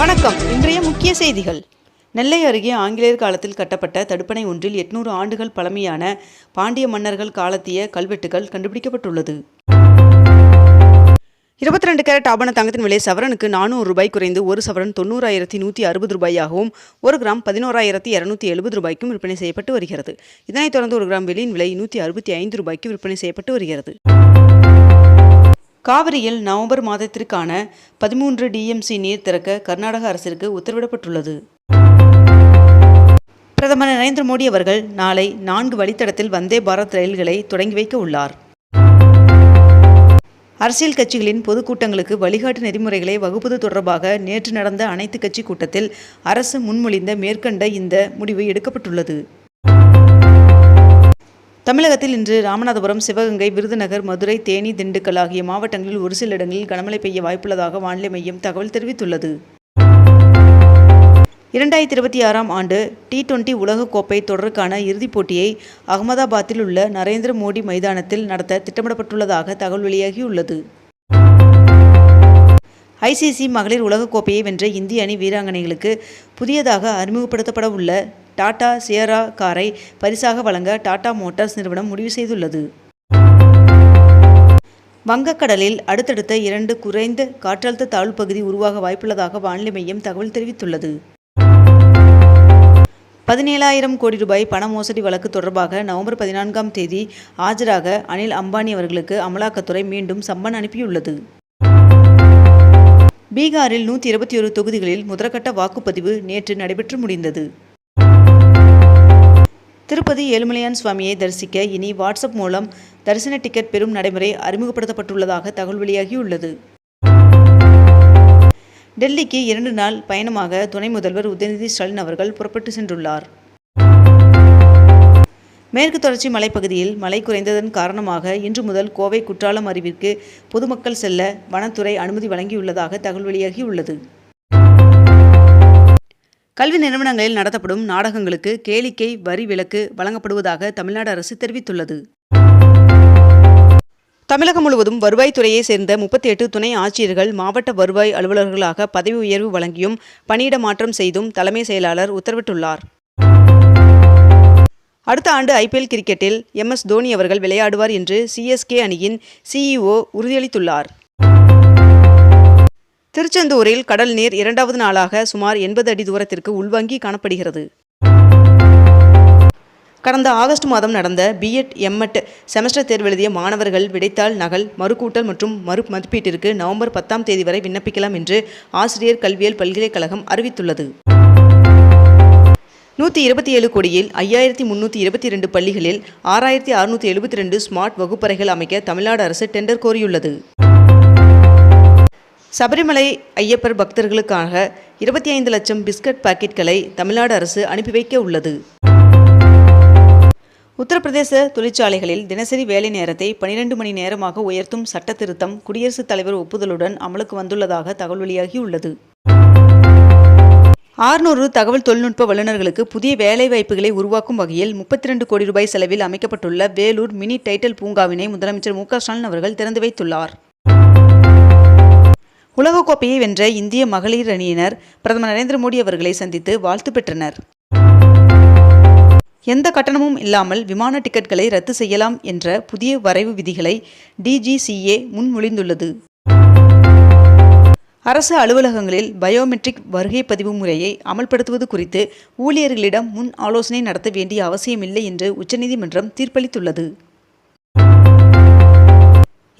வணக்கம். இன்றைய முக்கிய செய்திகள். நெல்லை அருகே ஆங்கிலேயர் காலத்தில் கட்டப்பட்ட தடுப்பணை ஒன்றில் எட்நூறு ஆண்டுகள் பழமையான பாண்டிய மன்னர்கள் காலத்திய கல்வெட்டுகள் கண்டுபிடிக்கப்பட்டுள்ளது. இருபத்தி ரெண்டு கேரட் ஆபண தங்கத்தின் விலை சவரனுக்கு நானூறு ரூபாய் குறைந்து ஒரு சவரன் தொண்ணூறாயிரத்தி நூற்றி அறுபது ரூபாயாகவும் ஒரு கிராம் பதினோராயிரத்தி இரநூத்தி எழுபது ரூபாய்க்கும் விற்பனை செய்யப்பட்டு வருகிறது. இதனைத் தொடர்ந்து ஒரு கிராம் வெளியின் விலை நூற்றி அறுபத்தி ஐந்து ரூபாய்க்கு விற்பனை செய்யப்பட்டு வருகிறது. காவிரியில் நவம்பர் மாதத்திற்கான பதிமூன்று டிஎம்சி நீர் திறக்க கர்நாடக அரசிற்கு உத்தரவிடப்பட்டுள்ளது. பிரதமர் நரேந்திர மோடி அவர்கள் நாளை நான்கு வழித்தடத்தில் வந்தே பாரத் ரயில்களை தொடங்கி வைக்க உள்ளார். அரசியல் கட்சிகளின் பொதுக்கூட்டங்களுக்கு வழிகாட்டு நெறிமுறைகளை வகுப்பது தொடர்பாக நேற்று நடந்த அனைத்து கட்சி கூட்டத்தில் அரசு முன்மொழிந்த மேற்கண்ட இந்த முடிவு எடுக்கப்பட்டுள்ளது. தமிழகத்தில் இன்று ராமநாதபுரம் சிவகங்கை விருதுநகர் மதுரை தேனி திண்டுக்கல் ஆகிய மாவட்டங்களில் ஒரு சில இடங்களில் கனமழை பெய்ய வாய்ப்புள்ளதாக வானிலை மையம் தகவல் தெரிவித்துள்ளது. இரண்டாயிரத்தி இருபத்தி ஆறாம் ஆண்டு டி டுவெண்டி உலகக்கோப்பை தொடருக்கான இறுதிப் போட்டியை அகமதாபாத்தில் உள்ள நரேந்திர மோடி மைதானத்தில் நடத்த திட்டமிடப்பட்டுள்ளதாக தகவல் வெளியாகியுள்ளது. ஐசிசி மகளிர் உலகக்கோப்பையை வென்ற இந்திய அணி வீராங்கனைகளுக்கு புதியதாக அறிமுகப்படுத்தப்பட உள்ள டாடா சியரா காரை பரிசாக வழங்க டாடா மோட்டார்ஸ் நிறுவனம் முடிவு செய்துள்ளது. வங்கக்கடலில் அடுத்தடுத்த இரண்டு குறைந்த காற்றழுத்த தாழ்வு பகுதி உருவாக வாய்ப்புள்ளதாக வானிலை மையம் தகவல் தெரிவித்துள்ளது. பதினேழாயிரம் கோடி ரூபாய் பண மோசடி வழக்கு தொடர்பாக நவம்பர் பதினான்காம் தேதி ஆஜராக அனில் அம்பானி அவர்களுக்கு அமலாக்கத்துறை மீண்டும் சம்மன் அனுப்பியுள்ளது. பீகாரில் நூற்றி இருபத்தி ஒரு தொகுதிகளில் முதற்கட்ட வாக்குப்பதிவு நேற்று நடைபெற்று முடிந்தது. திருப்பதி ஏழுமலையான் சுவாமியை தரிசிக்க இனி வாட்ஸ்அப் மூலம் தரிசன டிக்கெட் பெறும் நடைமுறை அறிமுகப்படுத்தப்பட்டுள்ளதாக தகவல் வெளியாகியுள்ளது. டெல்லிக்கு இரண்டு நாள் பயணமாக துணை முதல்வர் உதயநிதி ஸ்டாலின் அவர்கள் புறப்பட்டு சென்றுள்ளார். மேற்கு தொடர்ச்சி மலைப்பகுதியில் மழை குறைந்ததன் காரணமாக இன்று முதல் கோவை குற்றாலம் அறிவிற்கு பொதுமக்கள் செல்ல வனத்துறை அனுமதி வழங்கியுள்ளதாக தகவல் வெளியாகியுள்ளது. கல்வி நிறுவனங்களில் நடத்தப்படும் நாடகங்களுக்கு கேளிக்கை வரி விலக்கு வழங்கப்படுவதாக தமிழ்நாடு அரசு தெரிவித்துள்ளது. தமிழகம் முழுவதும் வருவாய்த்துறையை சேர்ந்த முப்பத்தி எட்டு துணை ஆட்சியர்கள் மாவட்ட வருவாய் அலுவலர்களாக பதவி உயர்வு வழங்கியும் பணியிட மாற்றம் செய்தும் தலைமை செயலாளர் உத்தரவிட்டுள்ளார். அடுத்த ஆண்டு ஐபிஎல் கிரிக்கெட்டில் எம் எஸ் தோனி அவர்கள் விளையாடுவார் என்று சிஎஸ்கே அணியின் சிஇஓ உறுதியளித்துள்ளார். திருச்செந்தூரில் கடல் நீர் இரண்டாவது நாளாக சுமார் எண்பது அடி தூரத்திற்கு உள்வாங்கி காணப்படுகிறது. கடந்த ஆகஸ்ட் மாதம் நடந்த பிஎட் எம்எட் செமஸ்டர் தேர்வு எழுதிய மாணவர்கள் விடைத்தாள் நகல் மறுக்கூட்டல் மற்றும் மறு மதிப்பீட்டிற்கு நவம்பர் பத்தாம் தேதி வரை விண்ணப்பிக்கலாம் என்று ஆசிரியர் கல்வியியல் பல்கலைக்கழகம் அறிவித்துள்ளது. நூற்றி இருபத்தி ஏழு கோடியில் ஐயாயிரத்தி முந்நூற்றி இருபத்தி ரெண்டு பள்ளிகளில் ஆறாயிரத்தி அறுநூற்றி எழுபத்தி ரெண்டு ஸ்மார்ட் வகுப்பறைகள் அமைக்க தமிழ்நாடு அரசு டெண்டர் கோரியுள்ளது. சபரிமலை ஐயப்பர் பக்தர்களுக்காக இருபத்தி ஐந்து லட்சம் பிஸ்கட் பாக்கெட்களை தமிழ்நாடு அரசு அனுப்பி வைக்க உள்ளது. உத்தரப்பிரதேச தொழிற்சாலைகளில் தினசரி வேலை நேரத்தை பனிரெண்டு மணி நேரமாக உயர்த்தும் சட்ட திருத்தம் குடியரசுத் தலைவர் ஒப்புதலுடன் அமலுக்கு வந்துள்ளதாக தகவல் வெளியாகியுள்ளது. ஆறுநூறு தகவல் தொழில்நுட்ப வல்லுநர்களுக்கு புதிய வேலைவாய்ப்புகளை உருவாக்கும் வகையில் முப்பத்தி ரெண்டு கோடி ரூபாய் செலவில் அமைக்கப்பட்டுள்ள வேலூர் மினி டைட்டில் பூங்காவினை முதலமைச்சர் மு ஸ்டாலின் அவர்கள் திறந்து வைத்துள்ளார். உலகக்கோப்பையை வென்ற இந்திய மகளிர் அணியினர் பிரதமர் நரேந்திர மோடி அவர்களை சந்தித்து வாழ்த்து பெற்றனர். எந்த கட்டணமும் இல்லாமல் விமான டிக்கெட்களை ரத்து செய்யலாம் என்ற புதிய வரைவு விதிகளை டிஜிசிஏ முன்மொழிந்துள்ளது. அரசு அலுவலகங்களில் பயோமெட்ரிக் வருகை பதிவு முறையை அமல்படுத்துவது குறித்து ஊழியர்களிடம் முன் ஆலோசனை நடத்த வேண்டிய அவசியமில்லை என்று உச்சநீதிமன்றம் தீர்ப்பளித்துள்ளது.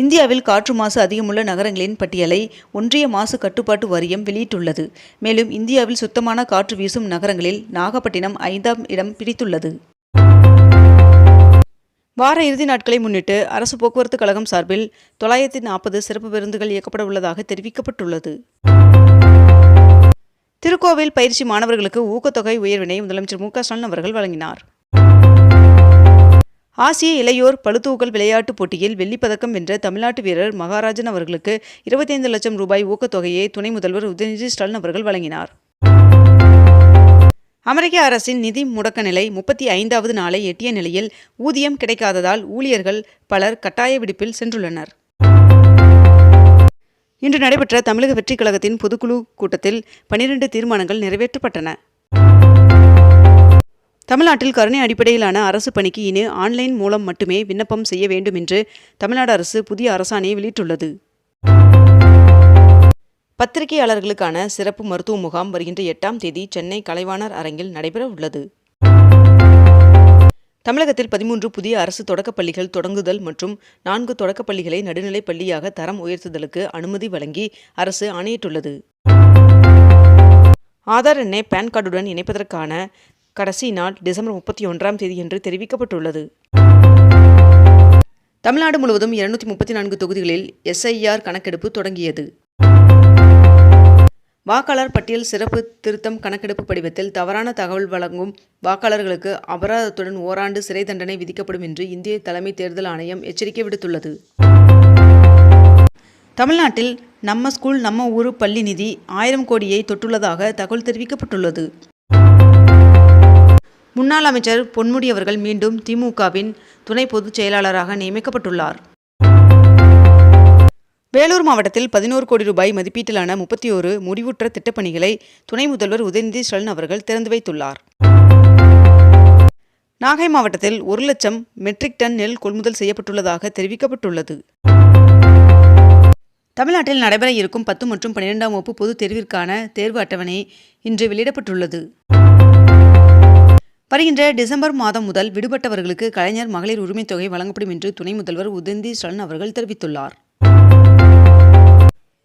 இந்தியாவில் காற்று மாசு அதிகமுள்ள நகரங்களின் பட்டியலை ஒன்றிய மாசு கட்டுப்பாட்டு வாரியம் வெளியிட்டுள்ளது. மேலும் இந்தியாவில் சுத்தமான காற்று வீசும் நகரங்களில் நாகப்பட்டினம் ஐந்தாம் இடம் பிடித்துள்ளது. வார இறுதி நாட்களை முன்னிட்டு அரசு போக்குவரத்து கழகம் சார்பில் தொள்ளாயிரத்தி நாற்பது சிறப்பு பேருந்துகள் இயக்கப்பட உள்ளதாக தெரிவிக்கப்பட்டுள்ளது. திருக்கோவில் பயிற்சி மாணவர்களுக்கு ஊக்கத்தொகை உயர்வினை முதலமைச்சர் மு ஸ்டாலின் அவர்கள் வழங்கினார். ஆசிய இளையோர் பளுதூக்கல் விளையாட்டுப் போட்டியில் வெள்ளிப்பதக்கம் வென்ற தமிழ்நாட்டு வீரர் மகாராஜன் அவர்களுக்கு இருபத்தைந்து லட்சம் ரூபாய் ஊக்கத்தொகையை துணை முதல்வர் உதயநிதி ஸ்டாலின் அவர்கள் வழங்கினார். அமெரிக்க அரசின் நிதி முடக்க நிலை முப்பத்தி ஐந்தாவது நாளை எட்டிய நிலையில் ஊதியம் கிடைக்காததால் ஊழியர்கள் பலர் கட்டாய விடுப்பில் சென்றுள்ளனர். இன்று நடைபெற்ற தமிழக வெற்றிக் கழகத்தின் பொதுக்குழு கூட்டத்தில் பனிரெண்டு தீர்மானங்கள் நிறைவேற்றப்பட்டன. தமிழ்நாட்டில் கருணை அடிப்படையிலான அரசு பணிக்கு இனி ஆன்லைன் மூலம் மட்டுமே விண்ணப்பம் செய்ய வேண்டும் என்று தமிழ்நாடு அரசு புதிய அரசாணையை வெளியிட்டுள்ளது. பத்திரிகையாளர்களுக்கான சிறப்பு மருத்துவ முகாம் வருகின்ற எட்டாம் தேதி சென்னை கலைவாணர் அரங்கில் நடைபெற உள்ளது. தமிழகத்தில் பதிமூன்று புதிய அரசு தொடக்கப் பள்ளிகள் தொடங்குதல் மற்றும் நான்கு தொடக்கப் பள்ளிகளை நடுநிலைப் பள்ளியாக தரம் உயர்த்துதலுக்கு அனுமதி வழங்கி அரசு ஆணையிட்டுள்ளது. ஆதார் எண்ணை பான் கார்டுடன் இணைப்பதற்கான கடைசி நாள் டிசம்பர் முப்பத்தி ஒன்றாம் தேதி என்று தெரிவிக்கப்பட்டுள்ளது. தமிழ்நாடு முழுவதும் இருநூத்தி முப்பத்தி நான்கு தொகுதிகளில் எஸ்ஐஆர் கணக்கெடுப்பு தொடங்கியது. வாக்காளர் பட்டியல் சிறப்பு திருத்தம் கணக்கெடுப்பு படிவத்தில் தவறான தகவல் வழங்கும் வாக்காளர்களுக்கு அபராதத்துடன் ஓராண்டு சிறை தண்டனை விதிக்கப்படும் என்று இந்திய தலைமை தேர்தல் ஆணையம் எச்சரிக்கை விடுத்துள்ளது. தமிழ்நாட்டில் நம்ம ஸ்கூல் நம்ம ஊரு பள்ளி நிதி ஆயிரம் கோடியை தொட்டுள்ளதாக தகவல் தெரிவிக்கப்பட்டுள்ளது. முன்னாள் அமைச்சர் பொன்முடி அவர்கள் மீண்டும் திமுகவின் துணை பொதுச் செயலாளராக நியமிக்கப்பட்டுள்ளார். வேலூர் மாவட்டத்தில் பதினோரு கோடி ரூபாய் மதிப்பீட்டிலான முப்பத்தி ஒரு முடிவுற்ற திட்டப்பணிகளை துணை முதல்வர் உதயநிதி ஸ்டாலின் அவர்கள் திறந்து வைத்துள்ளார். நாகை மாவட்டத்தில் ஒரு லட்சம் மெட்ரிக் டன் நெல் கொள்முதல் செய்யப்பட்டுள்ளதாக தெரிவிக்கப்பட்டுள்ளது. தமிழ்நாட்டில் நடைபெற இருக்கும் பத்து மற்றும் பன்னிரெண்டாம் வகுப்பு பொதுத் தேர்விற்கான தேர்வு அட்டவணை இன்று வெளியிடப்பட்டுள்ளது. வருகின்ற டிசம்பர் மாதம் முதல் விடுபட்டவர்களுக்கு கலைஞர் மகளிர் உரிமைத் தொகை வழங்கப்படும் என்று துணை முதல்வர் உதயநிதி ஸ்டாலின் அவர்கள் தெரிவித்துள்ளார்.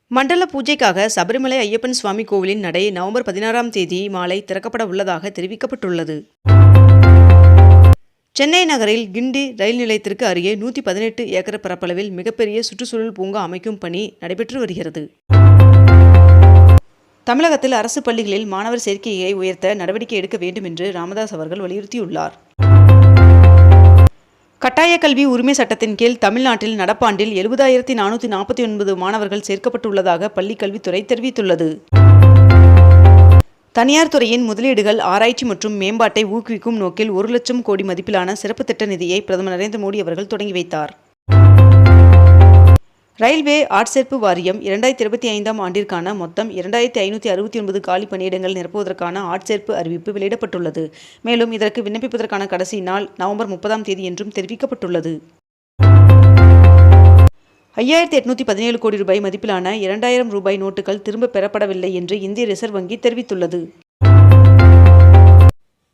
மண்டல பூஜைக்காக சபரிமலை ஐயப்பன் சுவாமி கோவிலின் நடை நவம்பர் பதினாறாம் தேதி மாலை திறக்கப்பட உள்ளதாக தெரிவிக்கப்பட்டுள்ளது. சென்னை நகரில் கிண்டி ரயில் நிலையத்திற்கு அருகே நூற்றி பதினெட்டு ஏக்கர் பரப்பளவில் மிகப்பெரிய சுற்றுச்சூழல் பூங்கா அமைக்கும் பணி நடைபெற்று வருகிறது. தமிழகத்தில் அரசு பள்ளிகளில் மாணவர் சேர்க்கையை உயர்த்த நடவடிக்கை எடுக்க வேண்டும் என்று ராமதாஸ் அவர்கள் வலியுறுத்தியுள்ளார். கட்டாய கல்வி உரிமை சட்டத்தின் கீழ் தமிழ்நாட்டில் நடப்பாண்டில் எழுபதாயிரத்தி நானூற்றி நாற்பத்தி ஒன்பது மாணவர்கள் சேர்க்கப்பட்டுள்ளதாக பள்ளிக் கல்வித்துறை தெரிவித்துள்ளது. தனியார் துறையின் முதலீடுகள் ஆராய்ச்சி மற்றும் மேம்பாட்டை ஊக்குவிக்கும் நோக்கில் ஒரு லட்சம் கோடி மதிப்பிலான சிறப்பு திட்ட நிதியை பிரதமர் நரேந்திர மோடி அவர்கள் தொடங்கி வைத்தார். ரயில்வே ஆட்சேர்ப்பு வாரியம் இரண்டாயிரத்தி இருபத்தி ஐந்தாம் ஆண்டிற்கான மொத்தம் இரண்டாயிரத்தி ஐநூற்றி அறுபத்தி ஒன்பது காலி பணியிடங்கள் நிரப்புவதற்கான ஆட்சேர்ப்பு அறிவிப்பு வெளியிடப்பட்டுள்ளது. மேலும் இதற்கு விண்ணப்பிப்பதற்கான கடைசி நாள் நவம்பர் முப்பதாம் தேதி என்றும் தெரிவிக்கப்பட்டுள்ளது. ஐயாயிரத்தி எட்நூற்றி பதினேழு கோடி ரூபாய் மதிப்பிலான இரண்டாயிரம் ரூபாய் நோட்டுகள் திரும்பப் பெறப்படவில்லை என்று இந்திய ரிசர்வ் வங்கி தெரிவித்துள்ளது.